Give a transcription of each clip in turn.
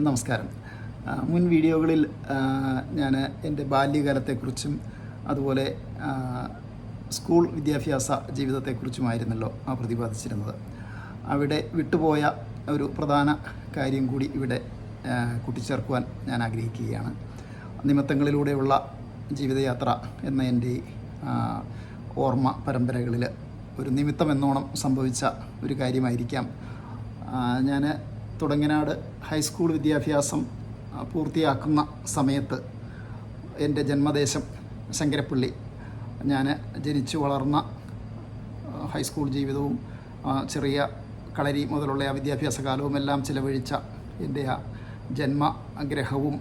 നമസ്കാരം. മുൻ വീഡിയോകളിൽ ഞാൻ എന്റെ ബാല്യകാലത്തെക്കുറിച്ചും അതുപോലെ സ്കൂൾ വിദ്യാഭ്യാസ ജീവിതത്തെക്കുറിച്ചുമായിരുന്നല്ലോ ആ പ്രതിപാദിച്ചിരുന്നത്. അവിടെ വിട്ടുപോയ ഒരു പ്രധാന കാര്യം കൂടി ഇവിടെ കൂട്ടിച്ചേർക്കുവാൻ ഞാൻ ആഗ്രഹിക്കുകയാണ്. നിമിത്തങ്ങളിലൂടെയുള്ള ജീവിതയാത്ര എന്ന എന്റെ ഓർമ്മ പരമ്പരകളിൽ ഒരു നിമിത്തം എന്നോണം സംഭവിച്ച ഒരു കാര്യമായിരിക്കാം. ഞാൻ തുടങ്ങനാട് ഹൈസ്കൂൾ വിദ്യാഭ്യാസം പൂർത്തിയാക്കുന്ന സമയത്ത് എന്റെ ജന്മദേശം ശങ്കരപ്പള്ളി. ഞാൻ ജനിച്ചു വളർന്ന ഹൈസ്കൂൾ ജീവിതവും ചെറിയ കളരി മുതലുള്ള ആ വിദ്യാഭ്യാസ കാലവും എല്ലാം ചിലവഴിച്ച എന്റെ ആ ജന്മഗ്രഹവും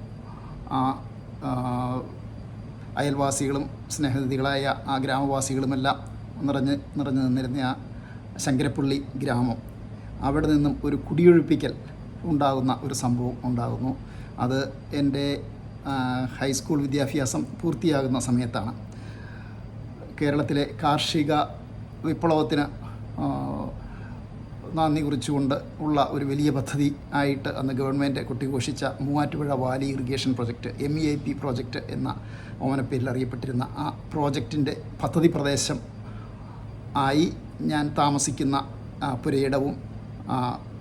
അയൽവാസികളും സ്നേഹനിധികളായ ആ ഗ്രാമവാസികളുമെല്ലാം നിറഞ്ഞ് നിറഞ്ഞു നിന്നിരുന്ന ആ ശങ്കരപ്പള്ളി ഗ്രാമം. അവിടെ നിന്നും ഒരു കുടിയൊഴിപ്പിക്കൽ ഉണ്ടാകുന്ന ഒരു സംഭവം ഉണ്ടാകുന്നു. അത് എന്റെ ഹൈസ്കൂൾ വിദ്യാഭ്യാസം പൂർത്തിയാകുന്ന സമയത്താണ്. കേരളത്തിലെ കാർഷിക വിപ്ലവത്തിന് നന്ദി കുറിച്ചുകൊണ്ട് ഉള്ള ഒരു വലിയ പദ്ധതി ആയിട്ട് അന്ന് government കുട്ടിഘോഷിച്ച Muvattupuzha valley irrigation project M E I P project എന്ന ഓമനപ്പേരിൽ അറിയപ്പെട്ടിരുന്ന ആ പ്രോജക്റ്റിന്റെ പദ്ധതി പ്രദേശം ആയി ഞാൻ താമസിക്കുന്ന പുരയിടവും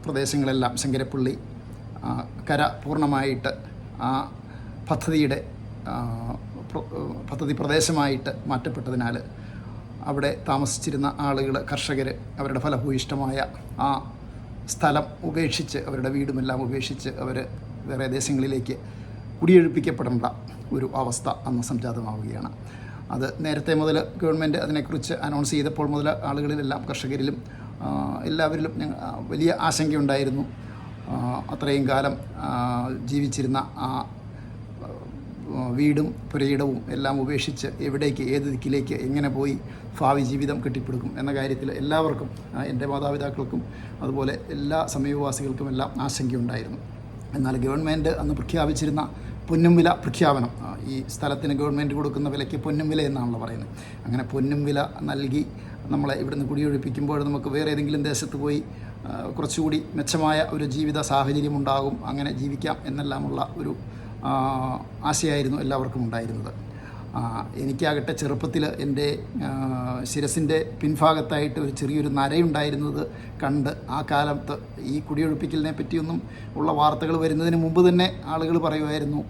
പ്രദേശങ്ങളെല്ലാം ശങ്കരപ്പള്ളി കര പൂർണമായിട്ട് ആ പദ്ധതിയുടെ പദ്ധതി പ്രദേശമായിട്ട് മാറ്റപ്പെട്ടതിനാൽ അവിടെ താമസിച്ചിരുന്ന ആളുകൾ കർഷകർ അവരുടെ ഫലഭൂയിഷ്ടമായ ആ സ്ഥലം ഉപേക്ഷിച്ച് അവരുടെ വീടുമെല്ലാം ഉപേക്ഷിച്ച് അവർ വേറെ ദേശങ്ങളിലേക്ക് കുടിയൊഴിപ്പിക്കപ്പെടേണ്ട ഒരു അവസ്ഥ അന്ന് സംജാതമാവുകയാണ്. അത് നേരത്തെ മുതൽ ഗവൺമെന്റ് അതിനെക്കുറിച്ച് അനൗൺസ് ചെയ്തപ്പോൾ മുതൽ ആളുകളിലെല്ലാം കർഷകരിലും എല്ലാവരിലും വലിയ ആശങ്കയുണ്ടായിരുന്നു. അത്രയും കാലം ജീവിച്ചിരുന്ന ആ വീടും പുരയിടവും എല്ലാം ഉപേക്ഷിച്ച് എവിടേക്ക് ഏത് ദിക്കിലേക്ക് എങ്ങനെ പോയി ഭാവി ജീവിതം കെട്ടിപ്പടുക്കും എന്ന കാര്യത്തിൽ എല്ലാവർക്കും എന്റെ മാതാപിതാക്കൾക്കും അതുപോലെ എല്ലാ സമീപവാസികൾക്കും എല്ലാം ആശങ്കയുണ്ടായിരുന്നു. എന്നാൽ ഗവൺമെന്റ് അന്ന് പ്രഖ്യാപിച്ചിരുന്ന പൊന്നും വില പ്രഖ്യാപനം ഈ സ്ഥലത്തിന് ഗവൺമെന്റ് കൊടുക്കുന്ന വിലയ്ക്ക് പൊന്നും വില എന്നാണല്ലോ പറയുന്നത്. അങ്ങനെ പൊന്നും വില നൽകി നമ്മളെ ഇവിടുന്ന് കുടിയൊഴിപ്പിക്കുമ്പോൾ നമുക്ക് വേറെ ഏതെങ്കിലും ദേശത്ത് പോയി കുറച്ചുകൂടി മെച്ചമായ ഒരു ജീവിത സാഹചര്യം ഉണ്ടാകും അങ്ങനെ ജീവിക്കാം എന്നെല്ലാമുള്ള ഒരു ആശയായിരുന്നു എല്ലാവർക്കും ഉണ്ടായിരുന്നത്. എനിക്കാകട്ടെ ചെറുപ്പത്തിൽ എന്റെ ശിരസിന്റെ പിൻഭാഗത്തായിട്ട് ഒരു ചെറിയൊരു നരയുണ്ടായിരുന്നത് കണ്ട് ആ കാലത്ത് ഈ കുടിയൊഴിപ്പിക്കലിനെ പറ്റിയൊന്നും ഉള്ള വാർത്തകൾ വരുന്നതിന് മുമ്പ് തന്നെ ആളുകൾ പറയുമായിരുന്നു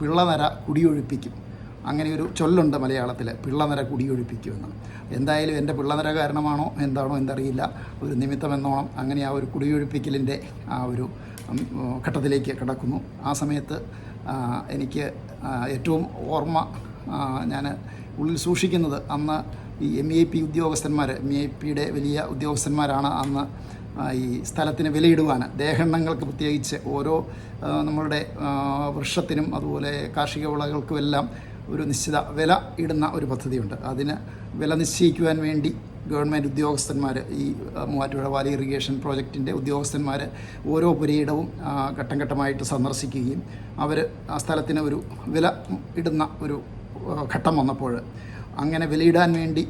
പിള്ളനര കുടിയൊഴിപ്പിക്കും. അങ്ങനെ ഒരു ചൊല്ലുണ്ട് മലയാളത്തിൽ പിള്ളനര കുടിയൊഴിപ്പിക്കുമെന്ന്. എന്തായാലും എന്റെ പിള്ളനര കാരണമാണോ എന്താണോ എന്തറിയില്ല. ഒരു നിമിത്തം എന്നോണം അങ്ങനെ ആ ഒരു കുടിയൊഴിപ്പിക്കലിന്റെ ആ ഒരു ഘട്ടത്തിലേക്ക് കിടക്കുന്നു. ആ സമയത്ത് എനിക്ക് ഏറ്റവും ഓർമ്മ ഞാൻ ഉള്ളിൽ സൂക്ഷിക്കുന്നത് അന്ന് ഈ എം ഇ പി ഉദ്യോഗസ്ഥന്മാർ എം ഇ പിയുടെ വലിയ ഉദ്യോഗസ്ഥന്മാരാണ് അന്ന് ഈ സ്ഥലത്തിന് വിലയിടുവാൻ ദേഹണ്ണങ്ങൾക്ക് പ്രത്യേകിച്ച് ഓരോ നമ്മളുടെ വൃക്ഷത്തിനും അതുപോലെ കാർഷിക വിളകൾക്കുമെല്ലാം ഒരു നിശ്ചിത വില ഇടുന്ന ഒരു പദ്ധതിയുണ്ട്. അതിന് വില നിശ്ചയിക്കുവാൻ വേണ്ടി ഗവൺമെന്റ് ഉദ്യോഗസ്ഥന്മാർ ഈ മൂവാറ്റുപുഴ വാലി ഇറിഗേഷൻ പ്രോജക്റ്റിന്റെ ഉദ്യോഗസ്ഥന്മാർ ഓരോ പുരയിടവും ഘട്ടം ഘട്ടമായിട്ട് സന്ദർശിക്കുകയും അവർ ആ സ്ഥലത്തിന് ഒരു വില ഇടുന്ന ഒരു ഘട്ടം വന്നപ്പോൾ അങ്ങനെ വിലയിടാൻ വേണ്ടി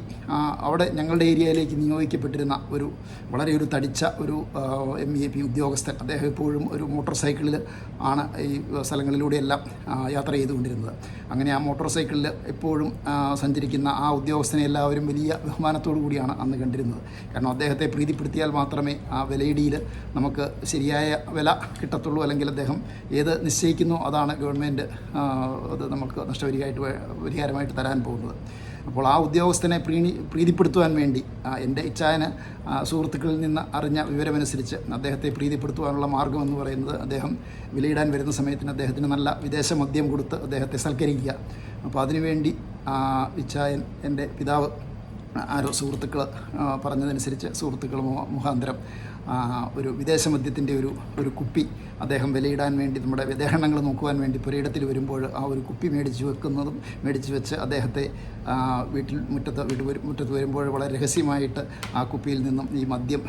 അവിടെ ഞങ്ങളുടെ ഏരിയയിലേക്ക് നിയോഗിക്കപ്പെട്ടിരുന്ന ഒരു വളരെ ഒരു തടിച്ച ഒരു എം ഇ പി ഉദ്യോഗസ്ഥൻ അദ്ദേഹം എപ്പോഴും ഒരു മോട്ടോർ സൈക്കിളിൽ ആണ് ഈ സ്ഥലങ്ങളിലൂടെയെല്ലാം യാത്ര ചെയ്തുകൊണ്ടിരുന്നത്. അങ്ങനെ ആ മോട്ടോർ സൈക്കിളിൽ എപ്പോഴും സഞ്ചരിക്കുന്ന ആ ഉദ്യോഗസ്ഥനെ എല്ലാവരും വലിയ ബഹുമാനത്തോടു കൂടിയാണ് അന്ന് കണ്ടിരുന്നത്. കാരണം അദ്ദേഹത്തെ പ്രീതിപ്പെടുത്തിയാൽ മാത്രമേ ആ വിലയിടിയിൽ നമുക്ക് ശരിയായ വില കിട്ടത്തുള്ളൂ അല്ലെങ്കിൽ അദ്ദേഹം ഏത് നിശ്ചയിക്കുന്നു അതാണ് ഗവൺമെന്റ് അത് നമുക്ക് നഷ്ടപരിഹാരമായിട്ട് പരിഹാരമായിട്ട് തരാൻ പോകുന്നത്. അപ്പോൾ ആ ഉദ്യോഗസ്ഥനെ പ്രീണി പ്രീതിപ്പെടുത്തുവാൻ വേണ്ടി എന്റെ ഇച്ഛായന് സുഹൃത്തുക്കളിൽ നിന്ന് അറിഞ്ഞ വിവരമനുസരിച്ച് അദ്ദേഹത്തെ പ്രീതിപ്പെടുത്തുവാനുള്ള മാർഗം എന്ന് പറയുന്നത് അദ്ദേഹം വിലയിടാൻ വരുന്ന സമയത്തിന് അദ്ദേഹത്തിന് നല്ല വിദേശ മദ്യം കൊടുത്ത് അദ്ദേഹത്തെ സൽക്കരിക്കുക. അപ്പോൾ അതിനുവേണ്ടി ഇച്ഛായൻ എന്റെ പിതാവ് ആരോ സുഹൃത്തുക്കൾ പറഞ്ഞതനുസരിച്ച് സുഹൃത്തുക്കൾ മുഖാന്തരം ഒരു വിദേശ മദ്യത്തിന്റെ ഒരു ഒരു കുപ്പി അദ്ദേഹം വിലയിടാൻ വേണ്ടി നമ്മുടെ വിദേഹണങ്ങൾ നോക്കുവാൻ വേണ്ടി പുരയിടത്തിൽ വരുമ്പോൾ ആ ഒരു കുപ്പി മേടിച്ച് വെക്കുന്നതും മേടിച്ച് വെച്ച് അദ്ദേഹത്തെ വീട്ടിൽ മുറ്റത്ത് വീട് മുറ്റത്ത് വരുമ്പോൾ വളരെ രഹസ്യമായിട്ട് ആ കുപ്പിയിൽ നിന്നും ഈ മദ്യം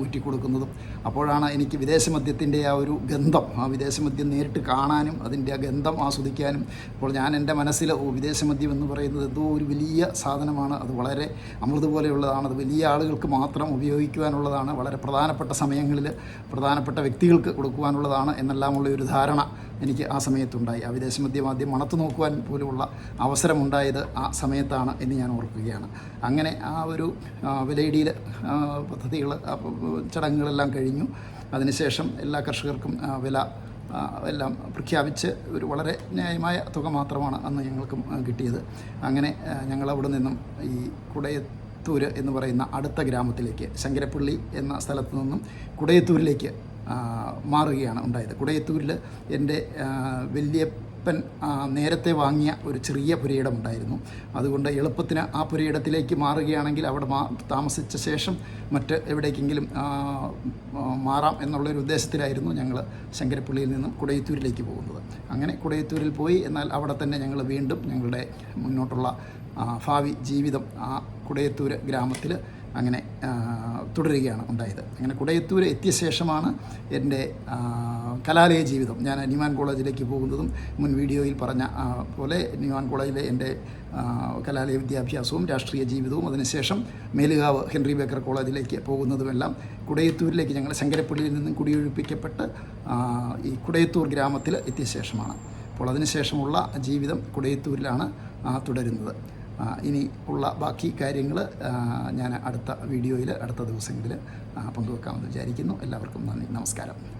ഊറ്റിക്കൊടുക്കുന്നതും കൊടുക്കുന്നതും അപ്പോഴാണ് എനിക്ക് വിദേശ മദ്യത്തിന്റെ ആ ഒരു ഗന്ധം ആ വിദേശ മദ്യം നേരിട്ട് കാണാനും അതിന്റെ ആ ഗന്ധം ആസ്വദിക്കാനും അപ്പോൾ ഞാൻ എന്റെ മനസ്സിൽ ഓ വിദേശ മദ്യം എന്ന് പറയുന്നത് എന്തോ ഒരു വലിയ സാധനമാണ്. അത് വളരെ അമൃത് പോലെയുള്ളതാണ്. അത് വലിയ ആളുകൾക്ക് മാത്രം ഉപയോഗിക്കുവാനുള്ളതാണ്. വളരെ പ്രധാനപ്പെട്ട സമയങ്ങളിൽ പ്രധാനപ്പെട്ട വ്യക്തികൾക്ക് കൊടുക്കുവാനുള്ളതാണ് എന്നെല്ലാമുള്ള ഒരു ധാരണ എനിക്ക് ആ സമയത്തുണ്ടായി. ആ വിദേശ മദ്യം ആദ്യം മണത്തു നോക്കുവാൻ പോലുമുള്ള അവസരമുണ്ടായത് ആ സമയത്താണ് എന്ന് ഞാൻ ഓർക്കുകയാണ്. അങ്ങനെ ആ ഒരു വിലയിടിയിൽ പദ്ധതികൾ ചടങ്ങുകളെല്ലാം കഴിഞ്ഞു. അതിനുശേഷം എല്ലാ കർഷകർക്കും വില എല്ലാം പ്രഖ്യാപിച്ച് ഒരു വളരെ ന്യായമായ തുക മാത്രമാണ് അന്ന് ഞങ്ങൾക്കും കിട്ടിയത്. അങ്ങനെ ഞങ്ങൾ അവിടെ നിന്നും ഈ കുടയത്തൂര് എന്ന് പറയുന്ന അടുത്ത ഗ്രാമത്തിലേക്ക് ശങ്കരപ്പള്ളി എന്ന സ്ഥലത്ത് നിന്നും കുടയത്തൂരിലേക്ക് മാറുകയാണ് ഉണ്ടായത്. കുടയത്തൂരിൽ എന്റെ വലിയപ്പൻ നേരത്തെ വാങ്ങിയ ഒരു ചെറിയ പുരയിടം ഉണ്ടായിരുന്നു. അതുകൊണ്ട് എളുപ്പത്തിന് ആ പുരയിടത്തിലേക്ക് മാറുകയാണെങ്കിൽ അവിടെ മാ താമസിച്ച ശേഷം മറ്റ് എവിടേക്കെങ്കിലും മാറാം എന്നുള്ളൊരു ഉദ്ദേശത്തിലായിരുന്നു ഞങ്ങൾ ശങ്കരപ്പള്ളിയിൽ നിന്നും കുടയത്തൂരിലേക്ക് പോകുന്നത്. അങ്ങനെ കുടയത്തൂരിൽ പോയി എന്നാൽ അവിടെ തന്നെ ഞങ്ങൾ വീണ്ടും ഞങ്ങളുടെ മുന്നോട്ടുള്ള ഭാവി ജീവിതം ആ കുടയത്തൂർ ഗ്രാമത്തിൽ അങ്ങനെ തുടരുകയാണ് ഉണ്ടായത്. അങ്ങനെ കുടയത്തൂർ എത്തിയ ശേഷമാണ് എന്റെ കലാലയ ജീവിതം. ഞാൻ ന്യൂമാൻ കോളേജിലേക്ക് പോകുന്നതും മുൻ വീഡിയോയിൽ പറഞ്ഞ പോലെ ന്യൂമാൻ കോളേജിലെ എന്റെ കലാലയ വിദ്യാഭ്യാസവും രാഷ്ട്രീയ ജീവിതവും അതിനുശേഷം മേലുകാവ് ഹെൻറി ബേക്കർ കോളേജിലേക്ക് പോകുന്നതുമെല്ലാം കുടയത്തൂരിലേക്ക് ഞങ്ങൾ ശങ്കരപ്പള്ളിയിൽ നിന്നും കുടിയൊഴിപ്പിക്കപ്പെട്ട് ഈ കുടയത്തൂർ ഗ്രാമത്തിൽ എത്തിയ ശേഷമാണ്. അപ്പോൾ അതിനുശേഷമുള്ള ജീവിതം കുടയത്തൂരിലാണ് തുടരുന്നത്. ഇനി ഉള്ള ബാക്കി കാര്യങ്ങൾ ഞാൻ അടുത്ത വീഡിയോയിൽ അടുത്ത ദിവസങ്ങളിൽ പങ്കുവെക്കാമെന്ന് വിചാരിക്കുന്നു. എല്ലാവർക്കും നന്ദി. നമസ്കാരം.